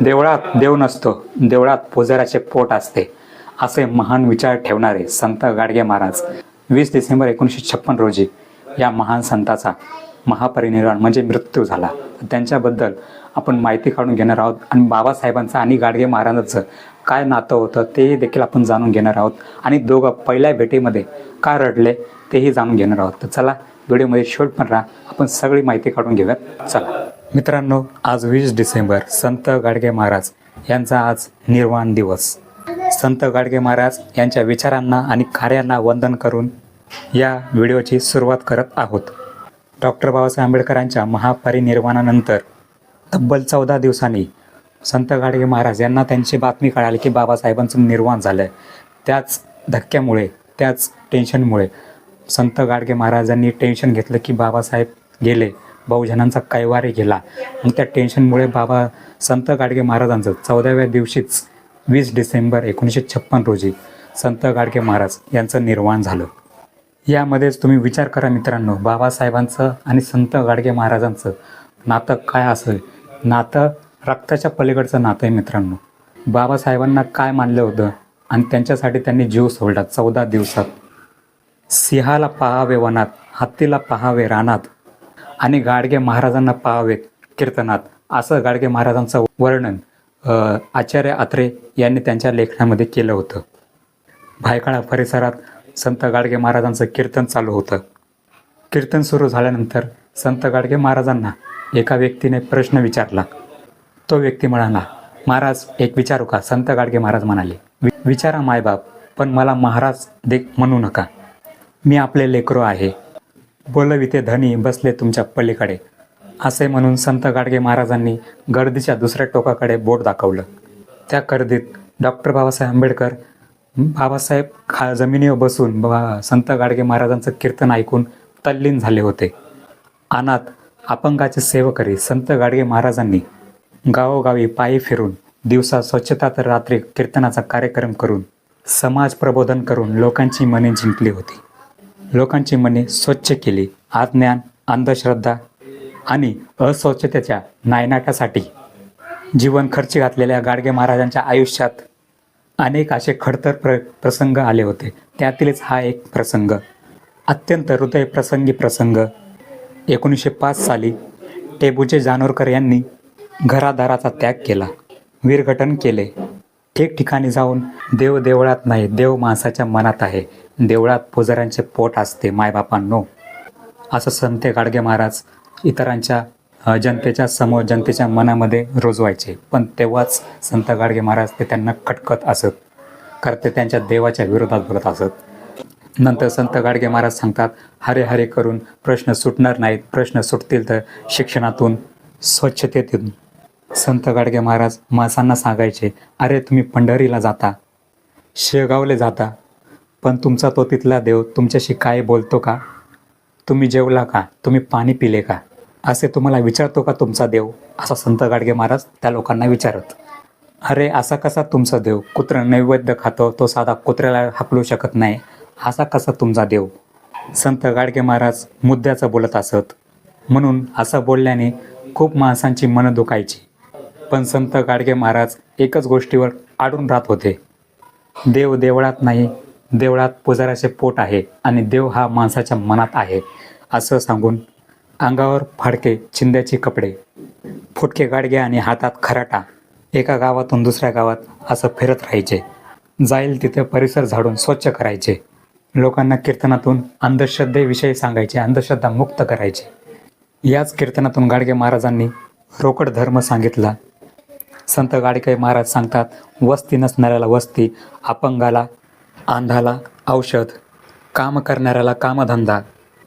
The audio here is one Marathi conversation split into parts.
देवळात देव नसतो देवळात पुजाऱ्याचे पोट असते. असे महान विचार ठेवणारे संत गाडगे महाराज वीस डिसेंबर एकोणीसशे छप्पन रोजी या महान संताचा महापरिनिर्वाण म्हणजे मृत्यू झाला. त्यांच्याबद्दल आपण माहिती काढून घेणार आहोत आणि बाबासाहेबांचं आणि गाडगे महाराजांचं काय नातं होतं तेही देखील आपण जाणून घेणार आहोत. आणि दोघं पहिल्या भेटीमध्ये का रडले तेही जाणून घेणार आहोत. तर चला व्हिडिओमध्ये शेवट पण राहा. आपण सगळी माहिती काढून घेऊयात. चला. मित्रांनो आज वीस डिसेंबर संत गाडगे महाराज यांचा आज निर्वाण दिवस. संत गाडगे महाराज यांच्या विचारांना आणि कार्यांना वंदन करून या व्हिडिओची सुरुवात करत आहोत. डॉक्टर बाबासाहेब आंबेडकरांच्या महापरिनिर्वाणानंतर तब्बल चौदा दिवसांनी संत गाडगे महाराज यांना त्यांची बातमी कळाली की बाबासाहेबांचं निर्वाण झालं आहे त्याच धक्क्यामुळे त्याच टेन्शनमुळे संत गाडगे महाराजांनी टेन्शन घेतलं की बाबासाहेब गेले. भाऊजनांचा कैवारी गेला. मग त्या टेन्शनमुळे बाबा संत गाडगे महाराजांचं चौदाव्या दिवशीच वीस डिसेंबर एकोणीसशे छप्पन रोजी संत गाडगे महाराज यांचं निर्वाण झालं. यामध्येच तुम्ही विचार करा मित्रांनो बाबासाहेबांचं आणि संत गाडगे महाराजांचं नातं काय असेल? नातं रक्ताच्या पलीकडचं नातं आहे मित्रांनो. बाबासाहेबांना काय मानलं होतं? आणि त्यांच्यासाठी त्यांनी जीव सोडला चौदा दिवसात. सिंहाला पहावे वनात हत्तीला पहावे रानात आणि गाडगे महाराजांना पहावे कीर्तनात. असं गाडगे महाराजांचं वर्णन आचार्य अत्रे यांनी त्यांच्या लेखनामध्ये केलं होतं. भायखळा परिसरात संत गाडगे महाराजांचं कीर्तन चालू होतं. कीर्तन सुरू झाल्यानंतर संत गाडगे महाराजांना एका व्यक्तीने प्रश्न विचारला. तो व्यक्ती म्हणाला महाराज एक विचारू का? संत गाडगे महाराज म्हणाले "वि- विचारा मायबाप पण मला महाराज दे म्हणू नका. मी आपले लेकरो आहे. बोलविते धनी बसले तुमच्या पलीकडे. असे म्हणून संत गाडगे महाराजांनी गर्दीच्या दुसऱ्या टोकाकडे बोट दाखवलं. त्या गर्दीत डॉक्टर बाबासाहेब आंबेडकर बाबासाहेब खा जमिनीवर बसून बा संत गाडगे महाराजांचं कीर्तन ऐकून तल्लीन झाले होते. अनाथ अपंगाचे सेवकरी संत गाडगे महाराजांनी गावोगावी पायी फिरून दिवसा स्वच्छता तर रात्री कीर्तनाचा कार्यक्रम करून समाज प्रबोधन करून लोकांची मने जिंकली होती. लोकांची मने स्वच्छ केली. आज्ञान अंधश्रद्धा आणि अस्वच्छतेच्या नायनाटासाठी. जीवन खर्ची घातलेल्या गाडगे महाराजांच्या आयुष्यात अनेक असे खडतर प्र प्रसंग आले होते. त्यातीलच हा एक प्रसंग. अत्यंत हृदयप्रसंगी प्रसंग. एकोणीसशे पाच साली टेबूचे जानोरकर यांनी घरादाराचा त्याग केला. वीरघटन केले. ठिकठिकाणी जाऊन देव देवळात नाही देव माणसाच्या मनात आहे. देवळात पुजाऱ्यांचे पोट असते मायबापांनो असं संत गाडगे महाराज इतरांच्या जनतेच्या समोर जनतेच्या मनामध्ये रुजवायचे. पण तेव्हाच संत गाडगे महाराज ते त्यांना खटकत असत. कारण ते त्यांच्या देवाच्या विरोधात बोलत असत. नंतर संत गाडगे महाराज सांगतात हरे हरे करून प्रश्न सुटणार नाहीत. प्रश्न सुटतील तर शिक्षणातून स्वच्छतेतून संत गाडगे महाराज माणसांना सांगायचे अरे तुम्ही पंढरीला जाता शेगावले जाता पण तुमचा तो तिथला देव तुमच्याशी काय बोलतो का? तुम्ही जेवला का? तुम्ही पाणी पिले का? असे तुम्हाला विचारतो का तुमचा देव? असा संत गाडगे महाराज त्या लोकांना विचारत अरे असा कसा तुमचा देव? कुत्रा नैवेद्य खातो तो साधा कुत्र्याला हाकलू शकत नाही. असा कसा तुमचा देव? संत गाडगे महाराज मुद्द्याचं बोलत असत. म्हणून असं बोलल्याने खूप माणसांची मनं दुखायची. पण संत गाडगे महाराज एकच गोष्टीवर आडून राहत होते. देव देवळात नाही देवळात पुजाराचे पोट आहे आणि देव हा माणसाच्या मनात आहे असं सांगून अंगावर फाडके चिंध्याचे कपडे फुटके गाडगे आणि हातात खराटा एका गावातून दुसऱ्या गावात असं फिरत राहायचे. जाईल तिथे परिसर झाडून स्वच्छ करायचे. लोकांना कीर्तनातून अंधश्रद्धेविषयी सांगायचे अंधश्रद्धा मुक्त करायचे. याच कीर्तनातून गाडगे महाराजांनी रोकड धर्म सांगितला. संत गाडगे महाराज सांगतात वस्ती नसणाऱ्याला वस्ती अपंगाला अंधाला औषध काम करणाऱ्याला कामधंदा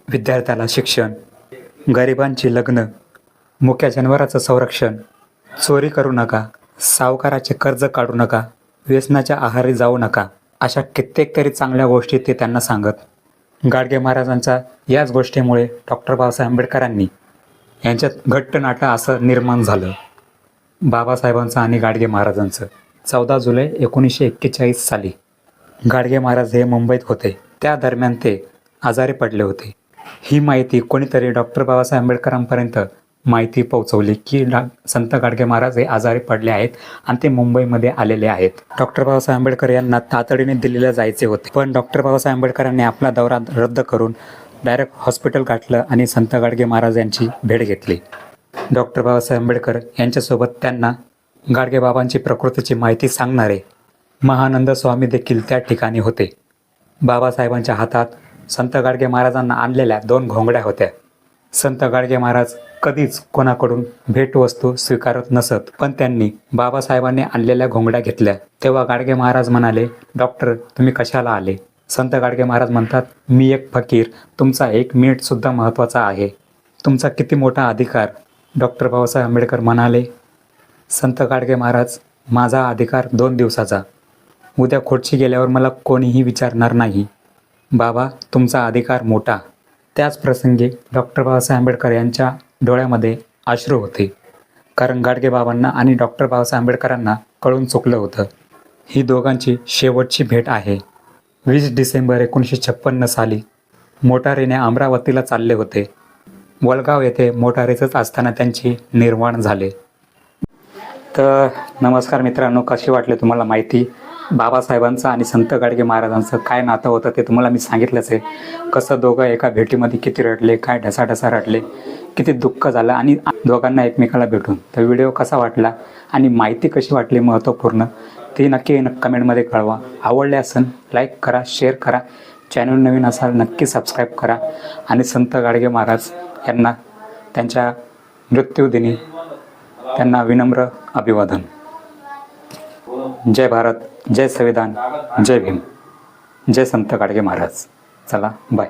विद्यार्थ्याला शिक्षण गरिबांची लग्न मुक्या जनावराचं संरक्षण चोरी करू नका सावकाराचे कर्ज काढू नका व्यसनाच्या आहारी जाऊ नका अशा कित्येक तरी चांगल्या गोष्टी ते त्यांना सांगत. गाडगे महाराजांचा याच गोष्टीमुळे डॉक्टर बाबासाहेब आंबेडकरांनी यांच्यात घट्ट नाटं असं निर्माण झालं. बाबासाहेबांचं आणि गाडगे महाराजांचं. चौदा जुलै एकोणीसशे एक्केचाळीस साली. गाडगे महाराज हे मुंबईत होते. त्या दरम्यान ते आजारी पडले होते. ही माहिती कोणीतरी डॉक्टर बाबासाहेब आंबेडकरांपर्यंत माहिती पोहोचवली की डा. संत गाडगे महाराज हे आजारी पडले आहेत आणि ते मुंबईमध्ये आलेले आहेत. डॉक्टर बाबासाहेब आंबेडकर यांना तातडीने दिल्लीला जायचे होते. पण डॉक्टर बाबासाहेब आंबेडकरांनी आपला दौरा रद्द करून डायरेक्ट हॉस्पिटल गाठलं आणि संत गाडगे महाराज यांची भेट घेतली. डॉक्टर बाबासाहेब आंबेडकर यांच्यासोबत त्यांना गाडगेबाबांची प्रकृतीची माहिती सांगणारे महानंद स्वामी देखील त्या ठिकाणी होते. बाबासाहेबांच्या हातात संत गाडगे महाराजांना आणलेल्या दोन घोंगड्या होत्या. संत गाडगे महाराज कधीच कोणाकडून भेटवस्तू स्वीकारत नसत पण त्यांनी बाबासाहेबांनी आणलेल्या घोंगड्या घेतल्या. तेव्हा गाडगे महाराज म्हणाले डॉक्टर तुम्ही कशाला आले? संत गाडगे महाराज म्हणतात मी एक फकीर. तुमचा एक मिनिट सुद्धा महत्त्वाचा आहे. तुमचा किती मोठा अधिकार डॉक्टर बाबासाहेब आंबेडकर म्हणाले संत गाडगे महाराज माझा अधिकार दोन दिवसाचा. उद्या खोडशी गेल्यावर मला कोणीही विचारणार नाही. बाबा तुमचा अधिकार मोठा. त्याच प्रसंगी डॉक्टर बाबासाहेब आंबेडकर यांच्या डोळ्यामध्ये अश्रू होते. कारण गाडगे बाबांना आणि डॉक्टर बाबासाहेब आंबेडकरांना कळून चुकलं होतं. ही दोघांची शेवटची भेट आहे. वीस डिसेंबर एकोणीसशे छप्पन्न साली मोटारीने अमरावतीला चालले होते. वलगाव येथे मोटारीचंच असताना त्यांची निर्माण झाले. तर नमस्कार मित्रांनो कशी वाटले तुम्हाला माहिती? बाबासाहेबांचं आणि संत गाडगे महाराजांचं काय नातं होतं ते तुम्हाला मी सांगितलंच आहे. कसं दोघं एका भेटीमध्ये किती रडले काय ढसाढसा रडले किती दुःख झालं आणि दोघांना एकमेकाला भेटून. तर व्हिडिओ कसा वाटला आणि माहिती कशी वाटली महत्त्वपूर्ण ते नक्की कमेंटमध्ये कळवा. आवडले असेल लाईक करा शेअर करा. चॅनल नवीन असाल नक्की सबस्क्राईब करा. आणि संत गाडगे महाराज यांना त्यांच्या मृत्यूदिनी त्यांना विनम्र अभिवादन. जय भारत जय संविधान जय भीम. जय संत गाडगे महाराज. चला बाय